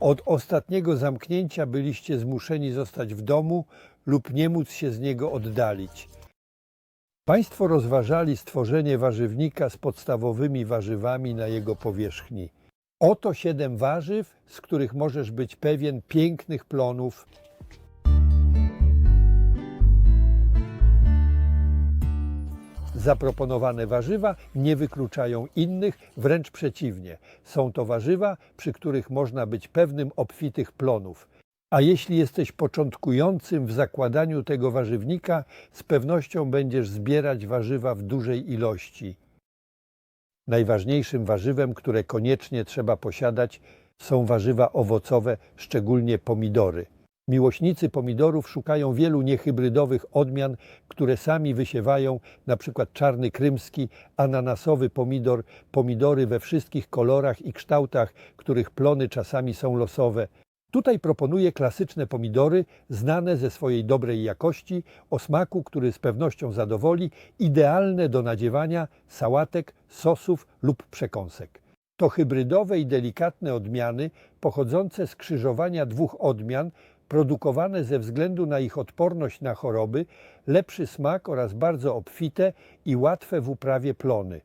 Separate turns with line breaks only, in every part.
Od ostatniego zamknięcia byliście zmuszeni zostać w domu lub nie móc się z niego oddalić. Państwo rozważali stworzenie warzywnika z podstawowymi warzywami na jego powierzchni. Oto siedem warzyw, z których możesz być pewien pięknych plonów. Zaproponowane warzywa nie wykluczają innych, wręcz przeciwnie. Są to warzywa, przy których można być pewnym obfitych plonów. A jeśli jesteś początkującym w zakładaniu tego warzywnika, z pewnością będziesz zbierać warzywa w dużej ilości. Najważniejszym warzywem, które koniecznie trzeba posiadać, są warzywa owocowe, szczególnie pomidory. Miłośnicy pomidorów szukają wielu niehybrydowych odmian, które sami wysiewają, np. czarny krymski, ananasowy pomidor, pomidory we wszystkich kolorach i kształtach, których plony czasami są losowe. Tutaj proponuję klasyczne pomidory, znane ze swojej dobrej jakości, o smaku, który z pewnością zadowoli, idealne do nadziewania sałatek, sosów lub przekąsek. To hybrydowe i delikatne odmiany pochodzące z krzyżowania dwóch odmian, produkowane ze względu na ich odporność na choroby, lepszy smak oraz bardzo obfite i łatwe w uprawie plony.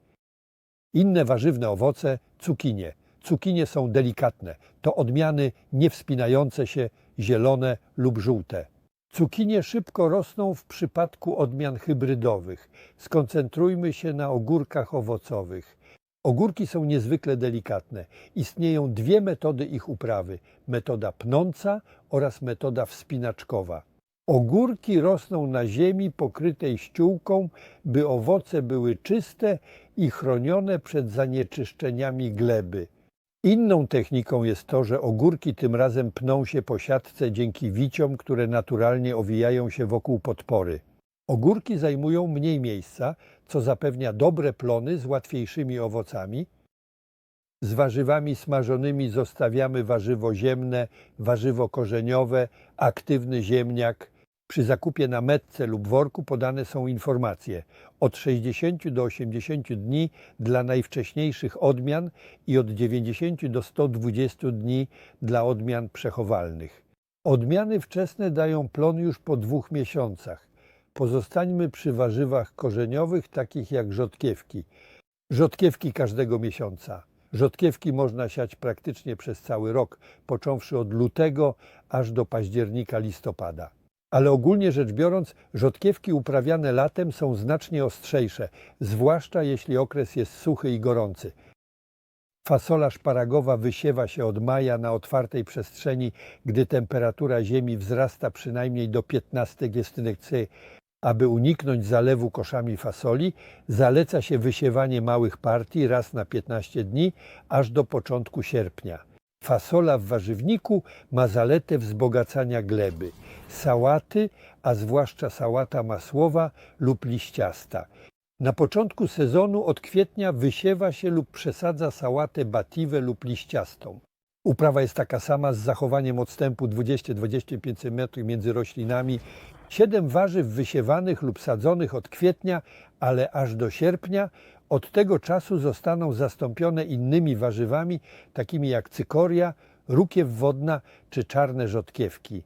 Inne warzywne owoce cukinie. Cukinie są delikatne. To odmiany niewspinające się, zielone lub żółte. Cukinie szybko rosną w przypadku odmian hybrydowych. Skoncentrujmy się na ogórkach owocowych. Ogórki są niezwykle delikatne. Istnieją dwie metody ich uprawy: metoda pnąca oraz metoda wspinaczkowa. Ogórki rosną na ziemi pokrytej ściółką, by owoce były czyste i chronione przed zanieczyszczeniami gleby. Inną techniką jest to, że ogórki tym razem pną się po siatce dzięki wiciom, które naturalnie owijają się wokół podpory. Ogórki zajmują mniej miejsca, co zapewnia dobre plony z łatwiejszymi owocami. Z warzywami smażonymi zostawiamy warzywo ziemne, warzywo korzeniowe, aktywny ziemniak. Przy zakupie na metce lub worku podane są informacje od 60 do 80 dni dla najwcześniejszych odmian i od 90 do 120 dni dla odmian przechowalnych. Odmiany wczesne dają plon już po dwóch miesiącach. Pozostańmy przy warzywach korzeniowych, takich jak rzodkiewki. Rzodkiewki każdego miesiąca. Rzodkiewki można siać praktycznie przez cały rok, począwszy od lutego aż do października, listopada. Ale ogólnie rzecz biorąc, rzodkiewki uprawiane latem są znacznie ostrzejsze, zwłaszcza jeśli okres jest suchy i gorący. Fasola szparagowa wysiewa się od maja na otwartej przestrzeni, gdy temperatura ziemi wzrasta przynajmniej do 15 giestynek C. Aby uniknąć zalewu koszami fasoli, zaleca się wysiewanie małych partii raz na 15 dni, aż do początku sierpnia. Fasola w warzywniku ma zaletę wzbogacania gleby. Sałaty, a zwłaszcza sałata masłowa lub liściasta. Na początku sezonu od kwietnia wysiewa się lub przesadza sałatę batiwę lub liściastą. Uprawa jest taka sama z zachowaniem odstępu 20-25 cm między roślinami. Siedem warzyw wysiewanych lub sadzonych od kwietnia, ale aż do sierpnia, od tego czasu zostaną zastąpione innymi warzywami, takimi jak cykoria, rukiew wodna czy czarne rzodkiewki.